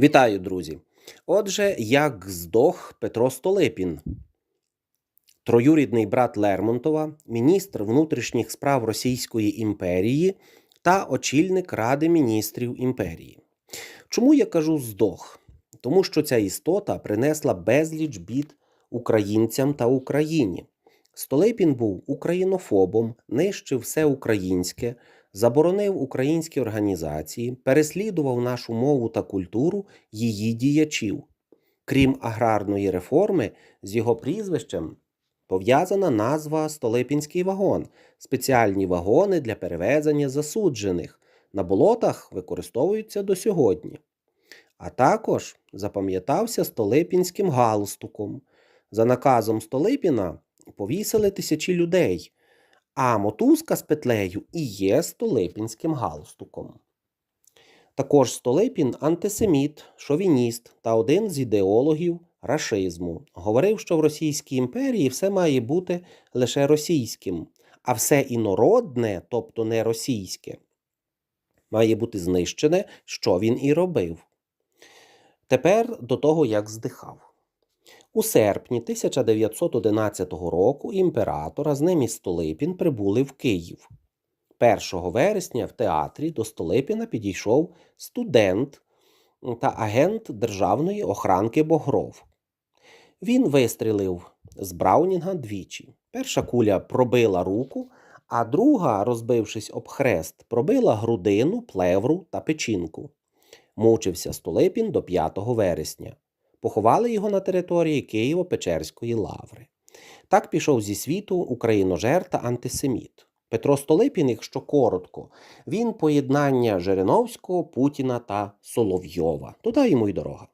Вітаю, друзі! Отже, як здох Петро Столипін, троюрідний брат Лермонтова, міністр внутрішніх справ Російської імперії та очільник Ради міністрів імперії. Чому я кажу здох? Тому що ця істота принесла безліч бід українцям та Україні. Столипін був українофобом, нищив все українське, заборонив українські організації, переслідував нашу мову та культуру її діячів. Крім аграрної реформи, з його прізвищем пов'язана назва Столипінський вагон, спеціальні вагони для перевезення засуджених. На болотах використовуються до сьогодні. А також запам'ятався Столипінським галстуком. За наказом Столипіна повісили тисячі людей, а мотузка з петлею і є Столипінським галстуком. Також Столипін антисеміт, шовініст та один з ідеологів рашизму. Говорив, що в Російській імперії все має бути лише російським, а все інородне, тобто не російське, має бути знищене, що він і робив. Тепер до того, як здихав. У серпні 1911 року імператор, а з ним і Столипін прибули в Київ. 1 вересня в театрі до Столипіна підійшов студент та агент державної охранки Богров. Він вистрілив з Браунінга двічі. Перша куля пробила руку, а друга, розбившись об хрест, пробила грудину, плевру та печінку. Мучився Столипін до 5 вересня. Поховали його на території Києво-Печерської лаври. Так пішов зі світу україножер та антисеміт. Петро Столипін, якщо коротко, він поєднання Жириновського, Путіна та Соловйова. Туди йому й дорога.